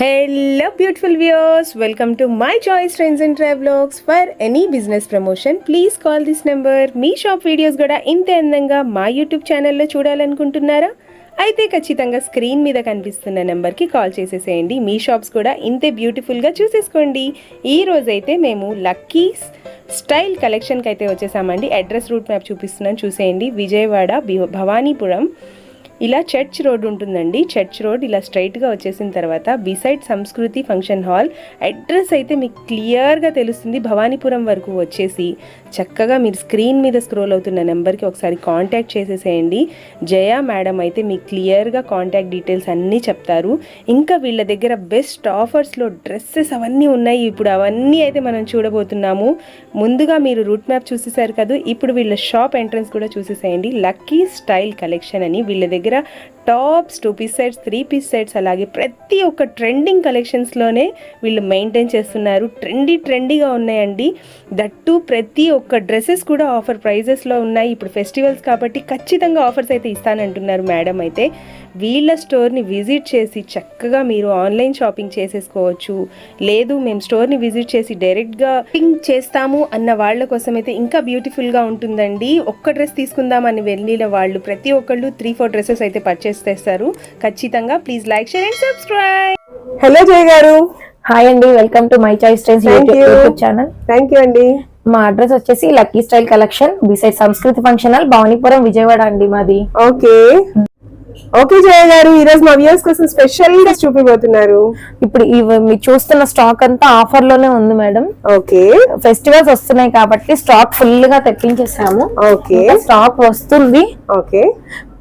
Hello beautiful viewers. Welcome to my choice friends and travelogs. For any business promotion please call this number me shop videos కూడా ఇంత అందంగా మా YouTube ఛానల్లో చూడాలనుకుంటున్నారా? అయితే ఖచ్చితంగా screen మీద కనిపిస్తున్న నెంబర్కి కాల్ చేసేసేయండి. మీ షాప్స్ కూడా ఇంతే బ్యూటిఫుల్గా చూసేసుకోండి. ఈ రోజైతే మేము లక్కీ స్టైల్ కలెక్షన్కి అయితే వచ్చేసామండి. అడ్రస్ రూట్ మ్యాప్ చూపిస్తున్నాను. చూసేయండి. విజయవాడ భి- భవానీపురం. ఇలా చర్చ్ రోడ్ ఉంటుందండి. చర్చ్ రోడ్ ఇలా స్ట్రైట్గా వచ్చేసిన తర్వాత beside Sanskriti function hall. Address అయితే మీకు క్లియర్గా తెలుస్తుంది. భవానీపురం వరకు వచ్చేసి చక్కగా మీరు స్క్రీన్ మీద స్క్రోల్ అవుతున్న నెంబర్కి ఒకసారి కాంటాక్ట్ చేసేసేయండి. జయ మేడం అయితే మీకు క్లియర్గా కాంటాక్ట్ డీటెయిల్స్ అన్నీ చెప్తారు. ఇంకా వీళ్ళ దగ్గర బెస్ట్ ఆఫర్స్లో డ్రెస్సెస్ అవన్నీ ఉన్నాయి. ఇప్పుడు అవన్నీ అయితే మనం చూడబోతున్నాము. ముందుగా మీరు రూట్ మ్యాప్ చూసేసారు కదా. ఇప్పుడు వీళ్ళ షాప్ ఎంట్రన్స్ కూడా చూసేసేయండి. లక్కీ స్టైల్ కలెక్షన్ అని వీళ్ళ దగ్గర దగ్గర tops two piece sets three piece sets అలాగే ప్రతి ఒక్క ట్రెండింగ్ కలెక్షన్స్లోనే వీళ్ళు మెయింటైన్ చేస్తున్నారు. ట్రెండీ ట్రెండీగా ఉన్నాయండి. దట్టు ప్రతి ఒక్క డ్రెస్సెస్ కూడా ఆఫర్ ప్రైజెస్లో ఉన్నాయి. ఇప్పుడు ఫెస్టివల్స్ కాబట్టి ఖచ్చితంగా ఆఫర్స్ అయితే ఇస్తానంటున్నారు మేడం అయితే. వీళ్ళ స్టోర్ని విజిట్ చేసి చక్కగా మీరు ఆన్లైన్ షాపింగ్ చేసేసుకోవచ్చు. లేదు మేము స్టోర్ని విజిట్ చేసి డైరెక్ట్గా షాపింగ్ చేస్తాము అన్న వాళ్ళ కోసం అయితే ఇంకా బ్యూటిఫుల్గా ఉంటుందండి. ఒక్క డ్రెస్ తీసుకుందామని వెళ్ళిన వాళ్ళు ప్రతి ఒక్కళ్ళు త్రీ ఫోర్ డ్రెస్సెస్ అయితే పర్చేస్ చేస్తారు. ఖచ్చితంగా please like share and subscribe hello Jaya గారు. హాయ్ అండి welcome to my choice trends. YouTube channel thank you అండి. మా అడ్రస్ వచ్చేసి lucky style collection beside Sanskriti function hall Bhavanipuram Vijayawada అండి మాది. ఓకే. ఓకే జయ గారు ఈ రోజు మా వ్యూస్ కోసం స్పెషల్గా చూపిపోతున్నారు ఇప్పుడు ఇవి మీరు చూస్తున్న స్టాక్ అంతా ఆఫర్లోనే ఉంది మేడం. ఓకే. ఫెస్టివల్స్ వస్తున్నాయి కాబట్టి స్టాక్ ఫుల్గా తెప్పించేసాము. ఓకే. స్టాక్ వస్తుంది. ఓకే.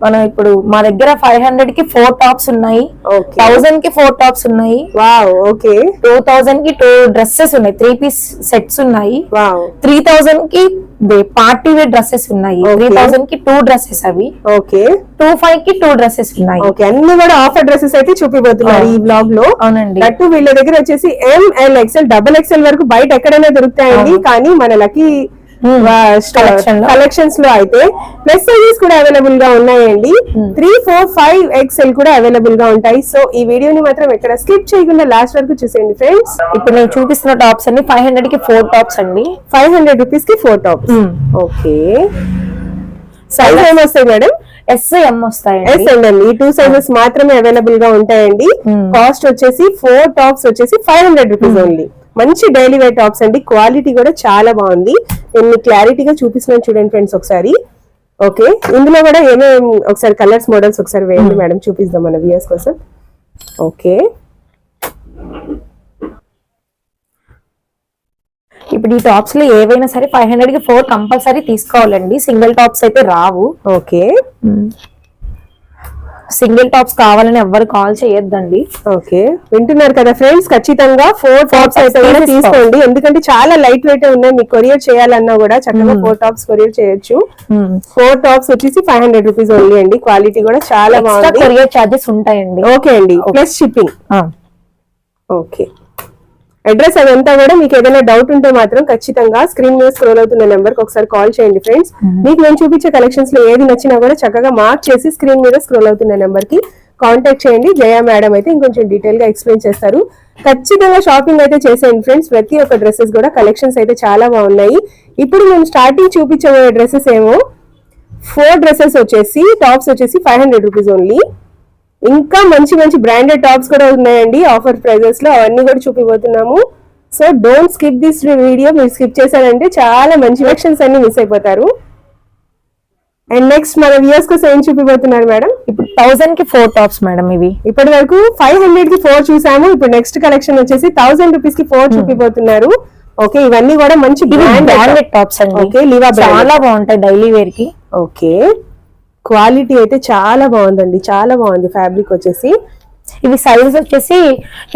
మనం ఇప్పుడు మా దగ్గర ఫైవ్ హండ్రెడ్కి ఫోర్ టాప్స్ ఉన్నాయి. థౌసండ్కి ఫోర్ టాప్స్ ఉన్నాయి. వావ్ ఓకే టూ థౌసండ్కి టూ డ్రెస్సెస్ ఉన్నాయి. త్రీ పీస్ సెట్స్ ఉన్నాయి. వావ్ త్రీ థౌసండ్కి పార్టీ వేర్ డ్రెస్సెస్ ఉన్నాయి. త్రీ థౌసండ్కి టూ డ్రెస్సెస్ అవి. ఓకే టూ ఫైవ్కి టూ డ్రెస్సెస్ ఉన్నాయి. ఓకే అన్ని కూడా ఆఫర్ డ్రెస్సెస్ అయితే చూపిపోతున్నారు ఈ బ్లాగ్లో. అవునండి. దట్టు వీళ్ళ దగ్గర వచ్చేసి ఎంఎల్ ఎక్స్ఎల్ డబుల్ ఎక్స్ఎల్ వరకు బయట ఎక్కడైనా దొరుకుతాయండి. కానీ మన లక్కీ. కలెక్షన్స్లో. అయితే ప్లస్ సైజెస్ కూడా అవైలబుల్గా ఉన్నాయండి. Hmm. Three four five XL కూడా అవైలబుల్గా ఉంటాయి. సో ఈ వీడియోని మాత్రం ఎక్కడ స్కిప్ చేయకుండా లాస్ట్ వరకు చూసేయండి ఫ్రెండ్స్ ఇప్పుడు నేను చూపిస్తున్న టాప్స్ అన్ని ఫైవ్ హండ్రెడ్కి ఫోర్ టాప్స్ అండి. ఫైవ్ హండ్రెడ్ రూపీస్కి four tops Hmm. Okay size ఏమొస్తాయి మేడం ఎస్ ఎం వస్తాయండి. ఎస్ అండి ఈ టూ సైజెస్ మాత్రమే అవైలబుల్గా ఉంటాయండి. కాస్ట్ వచ్చేసి ఫోర్ టాప్స్ వచ్చేసి ఫైవ్ హండ్రెడ్ రూపీస్ ఓన్లీ మంచి డైలీ వేర్ టాప్స్ అండి. క్వాలిటీ కూడా చాలా బాగుంది. నేను మీకు క్లారిటీగా చూపిస్తున్నాను చూడండి ఫ్రెండ్స్ ఒకసారి. ఓకే. ఇందులో కూడా ఏమేమి ఒకసారి కలర్స్ మోడల్స్ ఒకసారి వేయండి మేడం. చూపిద్దాం మన వ్యూస్ కోసం. ఓకే. ఇప్పుడు ఈ టాప్స్లో ఏవైనా సరే ఫైవ్ హండ్రెడ్కి ఫోర్ కంపల్సరీ తీసుకోవాలండి. సింగిల్ టాప్స్ అయితే రావు. ఓకే. సింగిల్ టాప్స్ కావాలని ఎవ్వరు కాల్ చేయొద్దండి. ఓకే. వింటున్నారు కదా ఫ్రెండ్స్ ఖచ్చితంగా ఫోర్ టాప్స్ అయితే కూడా తీసుకో. తీసుకోండి. ఎందుకంటే చాలా లైట్ వెయిట్ ఉన్నాయి. మీకు కొరియర్ చేయాలన్నా కూడా చక్కగా ఫోర్ టాప్స్ కొరియర్ చేయొచ్చు. ఫోర్ టాప్స్ వచ్చేసి ఫైవ్ హండ్రెడ్ రూపీస్ ఓన్లీ అండి. క్వాలిటీ కూడా చాలా బాగుంది. కొరియర్ చార్జెస్ ఉంటాయండి. ఓకే అండి. Plus shipping. ఓకే. అడ్రస్ అదంతా కూడా మీకు ఏదైనా డౌట్ ఉంటే మాత్రం ఖచ్చితంగా స్క్రీన్ మీద స్క్రోల్ అవుతున్న నెంబర్కి ఒకసారి కాల్ చేయండి ఫ్రెండ్స్ మీకు నేను చూపించే కలెక్షన్స్లో ఏది నచ్చినా కూడా చక్కగా మార్క్ చేసి స్క్రీన్ మీద స్క్రోల్ అవుతున్న నెంబర్కి కాంటాక్ట్ చేయండి. జయ మేడం అయితే ఇంకొంచెం డీటెయిల్గా ఎక్స్ప్లెయిన్ చేస్తారు. ఖచ్చితంగా షాపింగ్ అయితే చేసేయండి ఫ్రెండ్స్ ప్రతి ఒక్క డ్రెస్సెస్ కూడా కలెక్షన్స్ అయితే చాలా బాగున్నాయి. ఇప్పుడు మేము స్టార్టింగ్ చూపించబోయే డ్రెస్సెస్ ఏమో? ఫోర్ డ్రెస్సెస్ వచ్చేసి టాప్స్ వచ్చేసి ఫైవ్ హండ్రెడ్ రూపీస్ ఓన్లీ ఇంకా మంచి మంచి బ్రాండెడ్ టాప్స్ కూడా ఉన్నాయండి. ఆఫర్ ప్రైజెస్లో అవన్నీ కూడా చూపిపోతున్నాము so don't skip this video మీరు స్కిప్ చేశారంటే చాలా మంచి కలెక్షన్స్ అన్ని మిస్ అయిపోతారు. అండ్ నెక్స్ట్ మన వ్యూస్ కోసం ఏం చూపిపోతున్నారు మేడం? ఇప్పుడు థౌసండ్కి ఫోర్ టాప్స్ మేడం ఇవి. ఇప్పటి వరకు ఫైవ్ హండ్రెడ్కి ఫోర్ చూసాము. ఇప్పుడు నెక్స్ట్ కలెక్షన్ వచ్చేసి థౌసండ్ రూపీస్కి ఫోర్ చూపిపోతున్నారు ఓకే ఇవన్నీ కూడా మంచి బ్రాండెడ్ టాప్స్ అండి. ఓకే లివా చాలా బాగుంటాయి డైలీ వేర్కి ఓకే క్వాలిటీ అయితే చాలా బాగుందండి చాలా బాగుంది ఫ్యాబ్రిక్ వచ్చేసి. ఇవి సైజ్ వచ్చేసి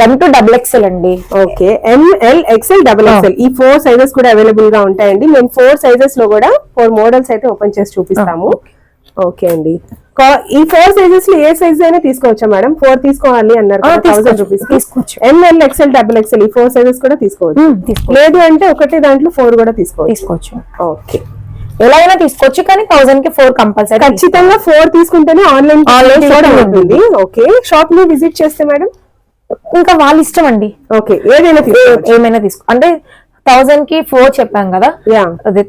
ఎం టు డబుల్ ఎక్స్ఎల్ అండి. Okay M L XL double XL ఈ ఫోర్ సైజెస్ కూడా అవైలబుల్గా ఉంటాయండి. మేము ఫోర్ సైజెస్లో కూడా ఫోర్ మోడల్స్ అయితే ఓపెన్ చేసి చూపిస్తాము. ఓకే అండి. ఈ ఫోర్ సైజెస్లో ఏ సైజ్ అయినా తీసుకోవచ్చా మేడం? ఫోర్ తీసుకోవాలి అన్నారు థౌసండ్ తీసుకోవచ్చు, రూపీస్ తీసుకోవచ్చు. M L XL double XL ఈ ఫోర్ సైజెస్ కూడా తీసుకోవచ్చు. లేదు అంటే ఒకటే దాంట్లో ఫోర్ కూడా తీసుకోవచ్చు. తీసుకోవచ్చు. ఓకే. ఎలా అయినా తీసుకోవచ్చు కానీ థౌసండ్కి ఫోర్ కంపల్సరీ ఖచ్చితంగా ఫోర్ తీసుకుంటేనే ఆన్లైన్ shipping ఉంటుంది. ఓకే షాప్ని విజిట్ చేస్తే మేడం ఇంకా వాళ్ళ ఇష్టం అండి. ఓకే ఏదైనా ఏమైనా తీసుకో అంటే థౌసండ్కి ఫోర్ చెప్పాం కదా? యా అదే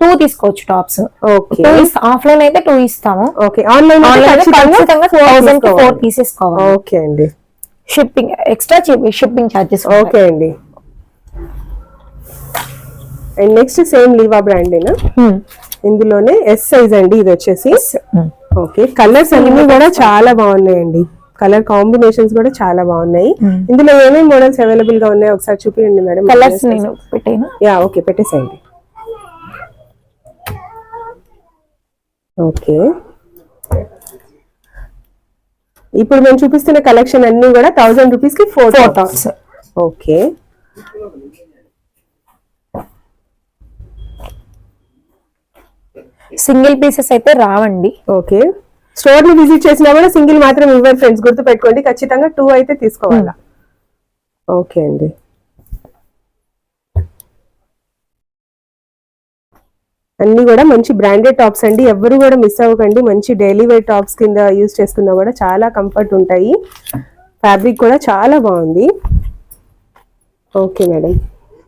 టూ తీసుకోవచ్చు టాప్స్ ఆఫ్లైన్ అయితే టూ ఇస్తాము. ఓకే ఆన్లైన్ ఆన్లైన్ ఖచ్చితంగా థౌసండ్కి ఫోర్ తీసేసుకోవాలి ఓకే అండి. Shipping extra shipping charges okay అండి. అండ్ నెక్స్ట్ సేమ్ లీవా బ్రాండేనా ఇందులోనే ఎస్ సైజ్ అండి ఇది వచ్చేసి. ఓకే కలర్స్ అన్ని కూడా చాలా బాగున్నాయండి. కలర్ కాంబినేషన్స్ కూడా చాలా బాగున్నాయి. Hmm. ఇందులో ఏమేమి మోడల్స్ అవైలబుల్గా ఉన్నాయో ఒకసారి చూపించండి మేడం. కలర్స్ నేను పెట్టాను? యా ఓకే పెట్టేసేయండి. ఓకే ఇప్పుడు మేము చూపిస్తున్న కలెక్షన్ అన్ని కూడా థౌసండ్ రూపీస్కి four tops okay single pieces అయితే రావండి. ఓకే. స్టోర్ని విజిట్ చేసినా కూడా సింగిల్ మాత్రం ఇవ్వరు ఫ్రెండ్స్ గుర్తు పెట్టుకోండి ఖచ్చితంగా టూ అయితే తీసుకోవాలా? ఓకే అండి. అన్ని కూడా మంచి బ్రాండెడ్ టాప్స్ అండి. ఎవరు కూడా మిస్ అవ్వకండి. మంచి డైలీ వేర్ టాప్స్ కింద యూస్ చేసుకున్నా కూడా చాలా కంఫర్ట్ ఉంటాయి. ఫ్యాబ్రిక్ కూడా చాలా బాగుంది. Okay madam.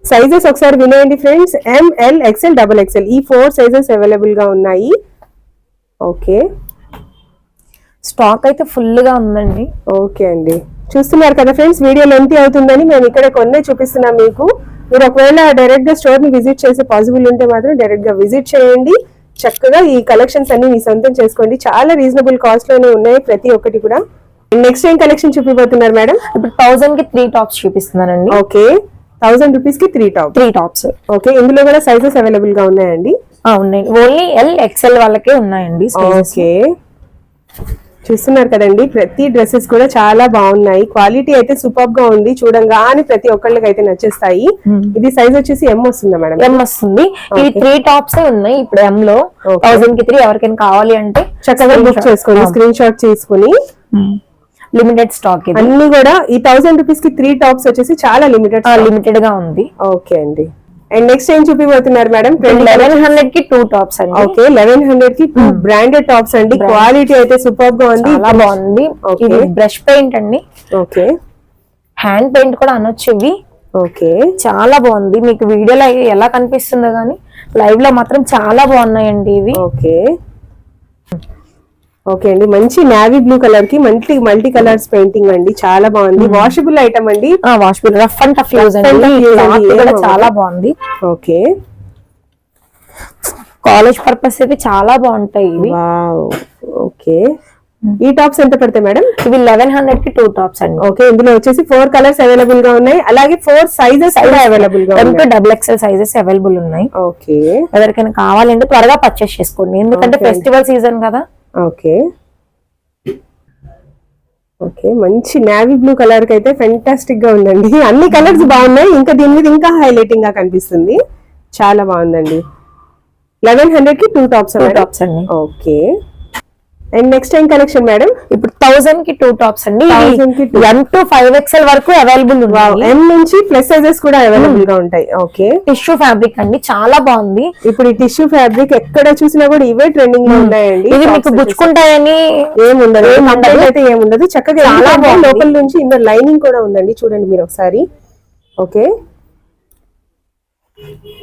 సైజెస్ ఒకసారి వినేయండి friends M L XL double XL ఈ ఫోర్ సైజెస్ అవైలబుల్గా ఉన్నాయి. ఓకే స్టాక్ అయితే ఫుల్గా ఉందండి. ఓకే అండి. చూస్తున్నారు కదా ఫ్రెండ్స్ వీడియో లెంత్ అవుతుందని మేము ఇక్కడ కొన్నే చూపిస్తున్నాం మీకు. మీరు ఒకవేళ డైరెక్ట్గా స్టోర్ని విజిట్ చేసే పాసిబుల్ ఉంటే మాత్రం డైరెక్ట్గా విజిట్ చేయండి. చక్కగా ఈ కలెక్షన్స్ అన్ని మీ సొంతం చేసుకోండి. చాలా రీజనబుల్ కాస్ట్లోనే ఉన్నాయి ప్రతి ఒక్కటి కూడా. నెక్స్ట్ ఏం కలెక్షన్ చూపిపోతున్నారు మేడం ఇప్పుడు థౌసండ్కి త్రీ టాప్స్ చూపిస్తున్నానండి. ఓకే థౌసండ్ రూపీస్కి three top three tops okay ఇందులో కూడా సైజెస్ అవైలబుల్గా ఉన్నాయండి ఉన్నాయండి ఓన్లీ ఎల్ ఎక్స్ఎల్ వాళ్ళకే ఉన్నాయండి. ఓకే చూస్తున్నారు కదండి ప్రతి డ్రెస్సెస్ కూడా చాలా బాగున్నాయి. క్వాలిటీ అయితే సూపర్గా ఉంది. చూడంగానే ప్రతి ఒక్కళ్ళకి అయితే నచ్చేస్తాయి. Hmm. ఇది సైజ్ వచ్చేసి ఎం వస్తుందా మేడం? ఎం వస్తుంది. ఇవి త్రీ టాప్స్ ఉన్నాయి ఇప్పుడు ఎం లో. థౌసండ్కి త్రీ ఎవరికైనా కావాలి అంటే చక్కగా బుక్ చేసుకోండి స్క్రీన్ షాట్ తీసుకుని లిమిటెడ్ స్టాక్ అన్ని కూడా ఈ థౌసండ్ రూపీస్కి త్రీ టాప్స్ వచ్చేసి చాలా లిమిటెడ్ లిమిటెడ్గా ఉంది. ఓకే అండి. అండ్ నెక్స్ట్ ఏం చూపిపోతున్నారు మేడం? లెవెన్ హండ్రెడ్కి టూ టాప్స్ అండి. ఓకే లెవెన్ హండ్రెడ్కి టూ బ్రాండెడ్ టాప్స్ అండి. క్వాలిటీ అయితే సూపర్గా ఉంది. చాలా బాగుంది. ఇది బ్రష్ పెయింట్ అండి. ఓకే. హ్యాండ్ పెయింట్ కూడా అనొచ్చు ఇవి ఓకే. చాలా బాగుంది. మీకు వీడియోలో ఎలా కనిపిస్తుందో గానీ లైవ్లో మాత్రం చాలా బాగున్నాయండి ఇవి. ఓకే. ఓకే అండి. మంచి నావీ బ్లూ కలర్కి మల్టీ మల్టీ కలర్స్ పెయింటింగ్ అండి. చాలా బాగుంది. వాషబుల్ ఐటమ్ అండి? Wash rough and tough use చాలా బాగుంది. ఓకే. కాలేజ్ పర్పస్ అయితే చాలా బాగుంటాయి ఇవి. ఓకే. ఈ టాప్స్ ఎంత పడతాయి మేడం? ఇవి లెవెన్ హండ్రెడ్కి టూ టాప్స్ అండి. ఓకే. ఇందులో వచ్చేసి ఫోర్ కలర్స్ అవైలబుల్గా ఉన్నాయి. అలాగే ఫోర్ సైజెస్ కూడా అవైలబుల్గా ఉన్నాయి. డబుల్ ఎక్స్ఎల్ సైజెస్ అవైలబుల్ ఉన్నాయి. ఓకే. ఎవరికైనా కావాలంటే త్వరగా పర్చేస్ చేసుకోండి. ఎందుకంటే. ఫెస్టివల్ సీజన్ కదా. ఓకే. ఓకే మంచి నావీ బ్లూ కలర్కి అయితే ఫెంటాస్టిక్గా ఉందండి. అన్ని కలర్స్ బాగున్నాయి. ఇంకా దీని మీద ఇంకా హైలైటింగ్గా కనిపిస్తుంది. చాలా బాగుందండి. లెవెన్ హండ్రెడ్కి టూ టాప్స్ టాప్స్ అండి. Okay. And next time collection madam ఇప్పుడు థౌసండ్కి టూ టాప్స్ అండి. 1000 కి two. M to five XL వరకు అవైలబుల్ ఎం నుంచి ప్లస్ సైజెస్ కూడా అవైలబుల్గా ఉంటాయి. ఓకే టిష్యూ ఫ్యాబ్రిక్ అండి చాలా బాగుంది. ఇప్పుడు ఈ టిష్యూ ఫ్యాబ్రిక్ ఎక్కడ చూసినా కూడా ఇవే ట్రెండింగ్లో ఉన్నాయండి. ఇది మీకు. గుచ్చుకుంటాయని ఏముండదు అయితే ఏముండదు. చక్కగా చాలా చాలా బాగుంది. లోపల నుంచి ఇందులో లైనింగ్ కూడా ఉందండి. చూడండి మీరు ఒకసారి. ఓకే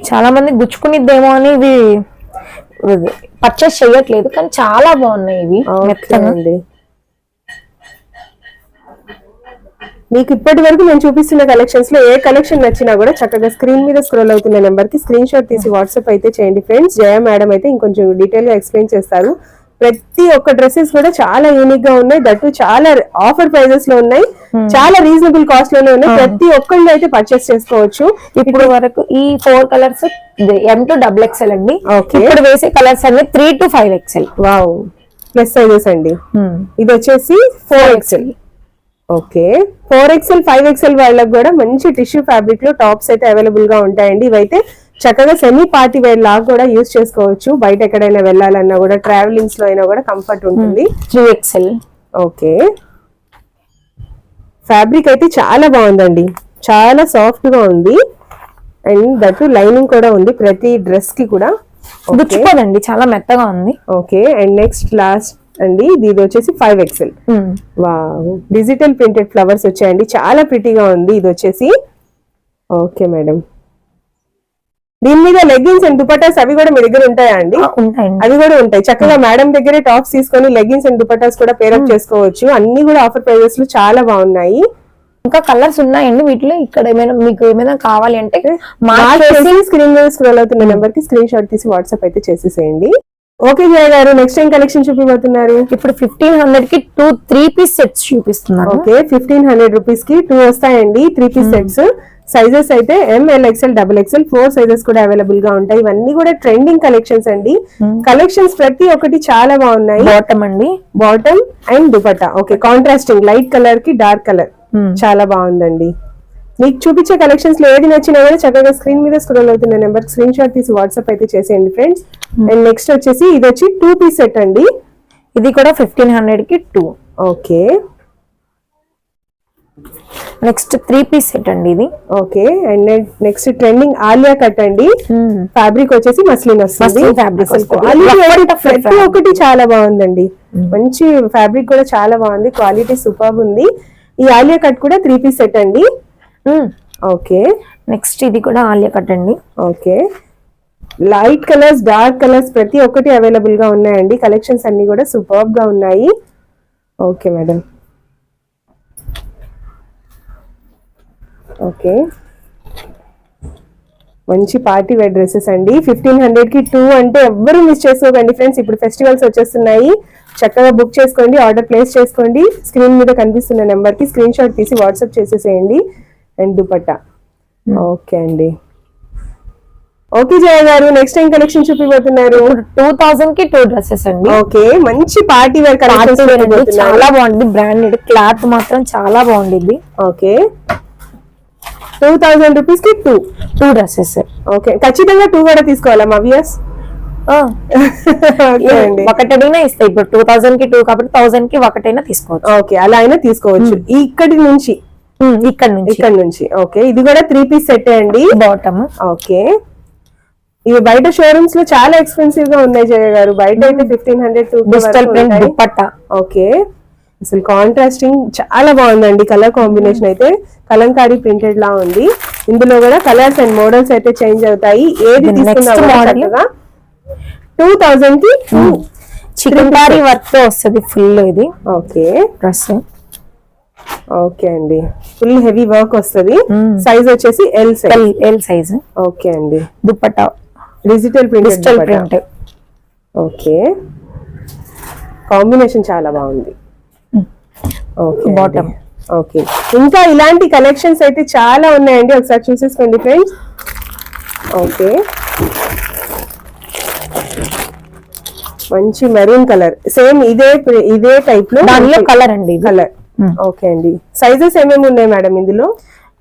చాలా మంది గుచ్చుకునిద్దేమో అని ఇవి పర్చేస్ చేయట్లేదు కానీ చాలా బాగున్నాయి ఇవి. అండి. మీకు ఇప్పటి వరకు నేను చూపిస్తున్న కలెక్షన్స్లో ఏ కలెక్షన్ నచ్చినా కూడా చక్కగా స్క్రీన్ మీద స్క్రోల్ అవుతున్న నెంబర్కి స్క్రీన్ షాట్ తీసి వాట్సాప్ అయితే చేయండి ఫ్రెండ్స్ జయ మేడం అయితే ఇంకొంచెం డీటెయిల్గా ఎక్స్ప్లెయిన్ చేస్తారు. ప్రతి ఒక్క డ్రెస్సెస్ కూడా చాలా యూనిక్గా ఉన్నాయి. దట్టు చాలా ఆఫర్ ప్రైజెస్లో ఉన్నాయి. చాలా రీజనబుల్ కాస్ట్లోనే ఉన్నాయి. ప్రతి ఒక్కళ్ళు అయితే పర్చేస్ చేసుకోవచ్చు. ఇప్పుడు వరకు ఈ four colours M to double XL అండి. ఇప్పుడు వేసే కలర్స్ అన్ని three to five XL wow plus sizes అండి. ఇది వచ్చేసి four XL okay four XL five XL వాళ్ళకి కూడా మంచి టిష్యూ ఫ్యాబ్రిక్లో టాప్స్ అయితే అవైలబుల్గా ఉంటాయండి. ఇవైతే చక్కగా సెమీ పార్టీ వేర్ లాగా కూడా యూస్ చేసుకోవచ్చు. బయట ఎక్కడైనా వెళ్ళాలన్నా కూడా ట్రావెలింగ్స్లో అయినా కూడా కంఫర్ట్ ఉంటుంది. Three XL okay. ఫ్యాబ్రిక్ అయితే చాలా బాగుందండి. చాలా సాఫ్ట్గా ఉంది. అండ్ దట్టు లైనింగ్ కూడా ఉంది ప్రతి డ్రెస్కి కూడా. గుచ్చుకోదండి చాలా మెత్తగా ఉంది. ఓకే. అండ్ నెక్స్ట్ లాస్ట్ అండి ఇది ఇది వచ్చేసి ఫైవ్ ఎక్సెల్ వా డిజిటల్ ప్రింటెడ్ ఫ్లవర్స్ వచ్చాయండి. చాలా ప్రిటీగా ఉంది. ఇది వచ్చేసి. ఓకే మేడం దీని మీద లెగ్గిన్స్ అండ్ దుపటాస్ అవి కూడా మీ దగ్గర ఉంటాయా అండి? అవి కూడా ఉంటాయి. చక్కగా మేడం దగ్గరే టాప్స్ తీసుకొని లెగ్గిన్స్ అండ్ దుపటాస్ కూడా పేరప్ చేసుకోవచ్చు. అన్ని కూడా ఆఫర్ ప్రైజెస్లో చాలా బాగున్నాయి. ఇంకా కలర్స్ ఉన్నాయండి వీటిలో. ఇక్కడ ఏమైనా మీకు ఏమైనా కావాలి అంటే స్క్రీన్ మీద స్క్రోల్ అవుతున్న నెంబర్కి స్క్రీన్ షాట్ తీసి వాట్సాప్ అయితే చేసేసేయండి. ఓకే జయ గారు నెక్స్ట్ టైం కలెక్షన్ చూపిపోతున్నారు ఇప్పుడు ఫిఫ్టీన్ హండ్రెడ్కి టూ త్రీ పీస్ సెట్స్ చూపిస్తున్నాను ఓకే ఫిఫ్టీన్ హండ్రెడ్ రూపీస్కి టూ వస్తాయండి త్రీ పీస్ సెట్స్ సైజెస్ అయితే M L XL double XL four sizes కూడా అవైలబుల్గా ఉంటాయి. ఇవన్నీ కూడా ట్రెండింగ్ కలెక్షన్స్ అండి. కలెక్షన్స్ ప్రతి ఒక్కటి చాలా బాగున్నాయి. బాటమ్ అండి. Bottom and dupatta okay contrasting light కలర్కి డార్క్ కలర్ Hmm. చాలా బాగుందండి. మీకు చూపించే కలెక్షన్స్లో ఏది నచ్చినా కూడా చక్కగా స్క్రీన్ మీద స్క్రోల్ అవుతున్న నెంబర్ స్క్రీన్ షాట్ తీసి వాట్సాప్ అయితే చేసేయండి ఫ్రెండ్స్ అండ్ నెక్స్ట్ వచ్చేసి ఇది వచ్చి టూ పీస్ సెట్ అండి. ఇది కూడా ఫిఫ్టీన్ హండ్రెడ్కి two okay next three piece set అండి ఇది. Okay and next trending Alia cut అండి. ఫ్యాబ్రిక్ వచ్చేసి మస్లిన్ వస్తుంది. ప్రతి. ఒక్కటి చాలా బాగుందండి. మంచి ఫ్యాబ్రిక్ కూడా చాలా బాగుంది. క్వాలిటీ సూపర్ ఉంది. ఈ ఆలియా కట్ కూడా త్రీ పీస్ సెట్ అండి. ఓకే. నెక్స్ట్ ఇది కూడా ఆలియా కట్ అండి. Okay. Light colours dark colours ప్రతి ఒక్కటి అవైలబుల్గా ఉన్నాయండి. కలెక్షన్స్ అన్ని కూడా సూపర్గా ఉన్నాయి. Okay madam okay. మంచి పార్టీ వేర్ డ్రెస్సెస్ అండి. ఫిఫ్టీన్ హండ్రెడ్కి టూ అంటే ఎవ్వరు మిస్ చేసుకోకండి ఫ్రెండ్స్. ఇప్పుడు ఫెస్టివల్స్ వచ్చేస్తున్నాయి. చక్కగా బుక్ చేసుకోండి ఆర్డర్ ప్లేస్ చేసుకోండి. స్క్రీన్ మీద కనిపిస్తున్న నెంబర్కి స్క్రీన్ షాట్ తీసి వాట్సాప్ చేసేసేయండి. అండ్ దుపట్టా. ఓకే అండి. ఓకే జయ గారు నెక్స్ట్ టైం కలెక్షన్ చూపిపోతున్నారు టూ థౌసండ్కి టూ డ్రెస్సెస్ అండి. ఓకే మంచి పార్టీ వేర్ కలెక్షన్. చాలా బాగుంది. బ్రాండెడ్ క్లాత్ మాత్రం చాలా బాగుండిద్ది. ఓకే. టూ థౌసండ్ రూపీస్కి టూ టూ డ్రెస్సెస్ ఓకే ఖచ్చితంగా టూ కూడా తీసుకోవాలా మా అండి. ఒకటైనా ఇస్తాయి ఇప్పుడు టూ థౌసండ్కి టూ కాబట్టి థౌసండ్కి ఒకటైనా తీసుకోవచ్చు. ఓకే అలా అయినా తీసుకోవచ్చు. ఈ ఇక్కడి నుంచి? ఉమ్, ఇక్కడ నుంచి. ఇక్కడ నుంచి. ఓకే ఇది కూడా త్రీ పీస్ సెట్ అండి? బాటమ్ ఓకే ఇవి బయట షోరూమ్స్లో చాలా ఎక్స్పెన్సివ్గా ఉన్నాయి జయ గారు. బయట అయితే fifteen hundred two digital print dupatta okay అసలు కాంట్రాస్టింగ్ చాలా బాగుందండి కలర్ కాంబినేషన్ అయితే. కలంకారీ ప్రింటెడ్ లా ఉంది. ఇందులో కూడా కలర్స్ అండ్ మోడల్స్ అయితే చేంజ్ అవుతాయి. ఏది తీసుకున్నా. టూ థౌజండ్కి వర్క్తో వస్తుంది ఫుల్ ఇది. ఓకే డ్రెస్ ఓకే అండి. ఫుల్ హెవీ వర్క్ వస్తది. సైజ్ వచ్చేసి L size L size okay అండి. Dupatta digital print digital print okay combination చాలా బాగుంది. Okay Bottom. ఓకే ఇంకా ఇలాంటి కలెక్షన్స్ అయితే చాలా ఉన్నాయండి. ఒకసారి చూసేసుకోండి ఫ్రెండ్స్ ఓకే మంచి మెరూన్ కలర్ సేమ్ ఇదే ఇదే టైప్లో దానిలో కలర్ అండి కలర్ ఓకే అండి. సైజెస్ ఏమేమి ఉన్నాయి మేడం ఇందులో?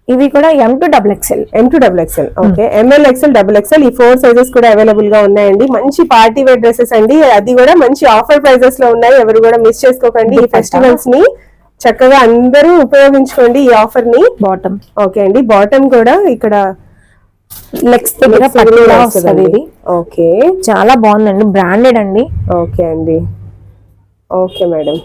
ఇవి కూడా M to double XL M to double XL okay M L XL double XL ఈ ఫోర్ సైజెస్ కూడా అవైలబుల్గా ఉన్నాయండి. మంచి పార్టీ వేర్ డ్రెస్సెస్ అండి. అది కూడా మంచి ఆఫర్ ప్రైజెస్లో ఉన్నాయి. ఎవరు కూడా మిస్ చేసుకోకండి ఈ. ఫెస్టివల్స్ని. చక్కగా అందరూ ఉపయోగించుకోండి ఈ ఆఫర్ని. బాటమ్ ఓకే అండి. బాటమ్ కూడా ఇక్కడ లెగ్స్ దగ్గర పట్టులా వస్తుంది ఇది ఓకే చాలా బాగుందండి. బ్రాండెడ్ అండి. ఓకే అండి. ఓకే మేడం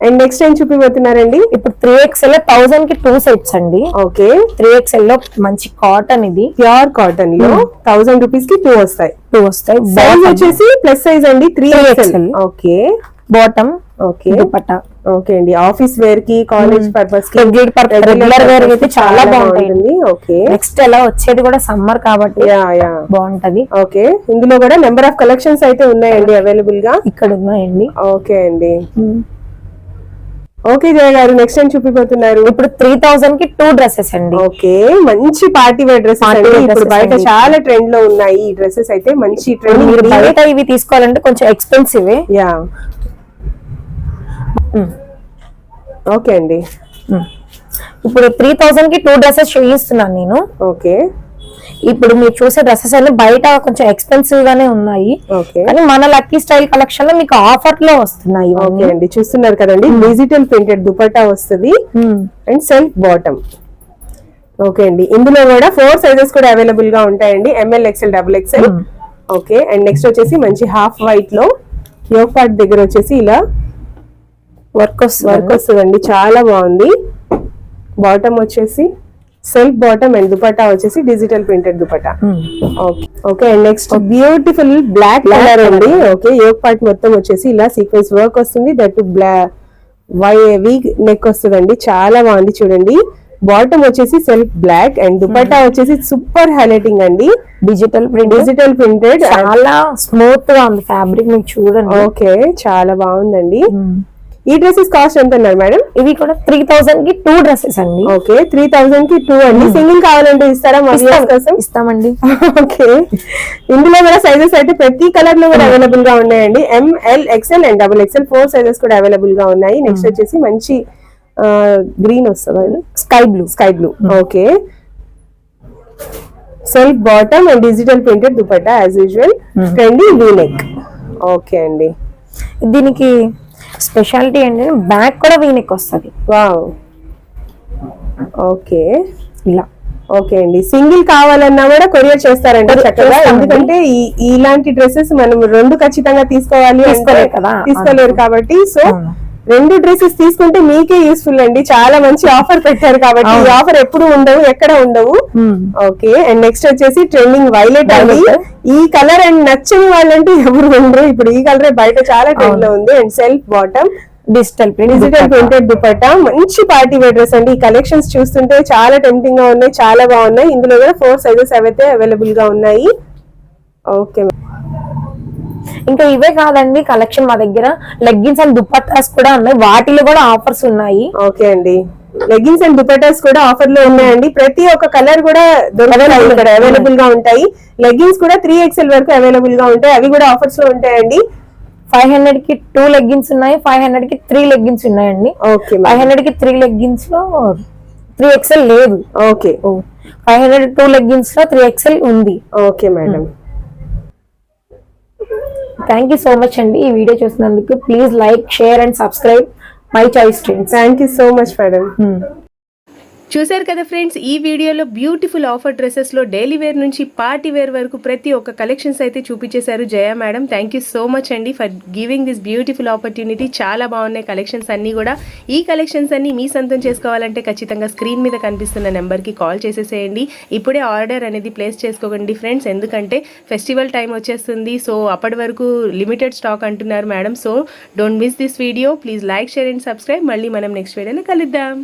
అండ్ నెక్స్ట్ ఏం చూపిపోతున్నారండి ఇప్పుడు త్రీ ఎక్స్ఎల్ థౌసండ్కి టూ సెట్స్ అండి. ఓకే త్రీ ఎక్స్ఎల్లో మంచి కాటన్ ఇది. ప్యూర్ కాటన్లో థౌసండ్ రూపీస్కి టూ వస్తాయి. టూ వస్తాయి. సైజ్ వచ్చేసి ప్లస్ సైజ్ అండి three 3XL. XL okay bottom okay dupatta. Okay అండి. ఆఫీస్ వేర్కి కాలేజ్ పర్పస్కి regular wear అయితే చాలా బాగుంటాయి. ఓకే. నెక్స్ట్ ఎలా వచ్చేది కూడా సమ్మర్ కాబట్టి యా యా. బాగుంటది. ఓకే. ఇందులో కూడా నెంబర్ ఆఫ్ కలెక్షన్స్ అయితే ఉన్నాయండి అవైలబుల్గా? ఇక్కడ ఉన్నాయండి. ఓకే అండి. ఓకే జయ గారు నెక్స్ట్ టైం చూపిపోతున్నారు. ఇప్పుడు త్రీ థౌసండ్కి టూ డ్రెస్సెస్ అండి. ఓకే. మంచి పార్టీ వేర్ డ్రెస్సెస్ అండి. ఇప్పుడు బయట. చాలా ట్రెండ్లో ఉన్నాయి ఈ డ్రెస్సెస్ అయితే. మంచి మీరు ట్రెండ్ బయట ఇవి తీసుకోవాలంటే కొంచెం ఎక్స్పెన్సివ్ యా. ఓకే అండి ఇప్పుడు త్రీ థౌసండ్కి టూ డ్రెస్సెస్ చూపిస్తున్నాను నేను. ఓకే ఇప్పుడు మీరు చూసే డ్రెస్సెస్ అన్ని బయట కొంచెం ఎక్స్పెన్సివ్ గానే ఉన్నాయి. కానీ మన లక్కీ స్టైల్ కలెక్షన్లో మీకు ఆఫర్లో వస్తున్నాయి ఓకే అండి చూస్తున్నారు కదండి? డిజిటల్ ప్రింటెడ్ దుపట్టా వస్తుంది. Hmm. And self bottom okay అండి ఇందులో కూడా ఫోర్ సైజెస్ కూడా అవైలబుల్గా ఉంటాయండి. M L XL double XL okay and next వచ్చేసి మంచి హాఫ్ వైట్లో యోగ్ పార్ట్ దగ్గర వచ్చేసి ఇలా వర్క్ వస్తుంది. వర్క్ వస్తుందండి. చాలా బాగుంది. బాటమ్ వచ్చేసి సెల్ఫ్ బాటమ్ అండ్ దుపట్టా వచ్చేసి digital printed dupatta okay okay and next beautiful black colour అండి. ఓకే యోగ్ పార్ట్ మొత్తం వచ్చేసి ఇలా సీక్వెన్స్ వర్క్ వస్తుంది. దట్ బ్లాక్ వై వీక్ నెక్ వస్తుందండి. చాలా బాగుంది చూడండి. బాటమ్ వచ్చేసి సెల్ఫ్ బ్లాక్ అండ్ దుపట్టా వచ్చేసి సూపర్ హైలైటింగ్ అండి. డిజిటల్ ప్రింట్ డిజిటల్ ప్రింటెడ్ చాలా స్మూత్గా ఉంది ఫ్యాబ్రిక్ మీకు చూడండి. ఓకే చాలా బాగుందండి. ఈ డ్రెస్సెస్ కాస్ట్ ఎంత ఉన్నారు మేడం? ఇవి కూడా త్రీ థౌసండ్కి టూ డ్రెస్సెస్ అండి. ఓకే త్రీ థౌసండ్కి టూ అండి. సింగిల్ కావాలంటే ఇస్తారా కోసం? ఇస్తామండి. ఓకే. ఇందులో కూడా సైజెస్ అయితే ప్రతి కలర్లో కూడా అవైలబుల్గా ఉన్నాయండి. M L XL and double XL four sizes కూడా అవైలబుల్గా ఉన్నాయి. నెక్స్ట్ వచ్చేసి మంచి గ్రీన్ వస్తుంది sky blue sky blue okay. Self bottom and digital printed dupatta as usual trendy V neck okay అండి. దీనికి స్పెషాలిటీ ఏంటంటే బ్యాక్ కూడా వీనెక్ వస్తుంది వావ్. ఓకే. ఇలా. ఓకే అండి. సింగిల్ కావాలన్నా కూడా కొరియర్ చేస్తారండి చక్కగా. ఎందుకంటే ఈ ఇలాంటి డ్రెస్సెస్ మనం రెండు ఖచ్చితంగా తీసుకోవాలి తీసుకోలేరు కదా. తీసుకోలేరు కాబట్టి సో. రెండు డ్రెస్సెస్ తీసుకుంటే మీకే యూస్ఫుల్ అండి. చాలా మంచి ఆఫర్ పెట్టారు కాబట్టి ఈ. ఆఫర్ ఎప్పుడు ఉండవు ఎక్కడ ఉండవు. ఓకే అండ్ నెక్స్ట్ వచ్చేసి ట్రెండింగ్ వైలెట్ అండి. ఈ కలర్ అండ్ నచ్చని వాళ్ళంటే ఎవరు ఉండరు. ఇప్పుడు ఈ కలర్ బయట చాలా ట్రెండ్లో ఉంది. And self bottom digital print digital printed dupatta. మంచి పార్టీ వేర్ డ్రెస్ అండి. ఈ కలెక్షన్స్ చూస్తుంటే చాలా టెంప్టింగ్గా ఉన్నాయి చాలా బాగున్నాయి. ఇందులో కూడా ఫోర్ సైజెస్ అయితే అవైలబుల్గా ఉన్నాయి. ఓకే. ఇంకా ఇవే కాదండి కలెక్షన్ మా దగ్గర లెగ్గిన్స్ అండ్ దుపట్టాస్ కూడా ఉన్నాయి. వాటిలో కూడా ఆఫర్స్ ఉన్నాయి. ఓకే అండి. లెగ్గిన్స్ అండ్ దుపట్టాస్ కూడా ఆఫర్లో ఉన్నాయండి. ప్రతి ఒక్క కలర్ కూడా ఇక్కడ అవైలబుల్గా ఉంటాయి. లెగ్గిన్స్ కూడా త్రీ ఎక్స్ఎల్ వరకు అవైలబుల్గా ఉంటాయి. అవి కూడా ఆఫర్స్లో ఉంటాయండి. ఫైవ్ హండ్రెడ్కి టూ లెగ్గిన్స్ ఉన్నాయి. ఫైవ్ హండ్రెడ్కి త్రీ లెగ్గిన్స్ ఉన్నాయండి. ఓకే ఫైవ్ హండ్రెడ్కి త్రీ లెగ్గిన్స్లో త్రీ ఎక్స్ఎల్ లేదు. ఓకే. ఫైవ్ హండ్రెడ్ టూ లెగ్గిన్స్లో త్రీ ఎక్స్ఎల్ ఉంది. Okay madam. Thank you so much అండి ఈ వీడియో చూసినందుకు. Please like share and subscribe My Choice Trends thank you so much madam చూశారు కదా ఫ్రెండ్స్ ఈ వీడియోలో బ్యూటిఫుల్ ఆఫర్ డ్రెస్సెస్లో డైలీ వేర్ నుంచి పార్టీ వేర్ వరకు ప్రతి ఒక్క కలెక్షన్స్ అయితే చూపించేశారు Jaya madam. Thank you so much అండి for giving this beautiful opportunity చాలా బాగున్నాయి కలెక్షన్స్ అన్నీ కూడా. ఈ కలెక్షన్స్ అన్నీ మీ సొంతం చేసుకోవాలంటే ఖచ్చితంగా స్క్రీన్ మీద కనిపిస్తున్న నెంబర్కి కాల్ చేసేసేయండి. ఇప్పుడే ఆర్డర్ అనేది ప్లేస్ చేసుకోకండి ఫ్రెండ్స్ ఎందుకంటే ఫెస్టివల్ టైం వచ్చేస్తుంది. సో అప్పటి వరకు లిమిటెడ్ స్టాక్ అంటున్నారు madam. So don't miss this video please like share and subscribe మళ్ళీ మనం నెక్స్ట్ వీడియోలో కలుద్దాం.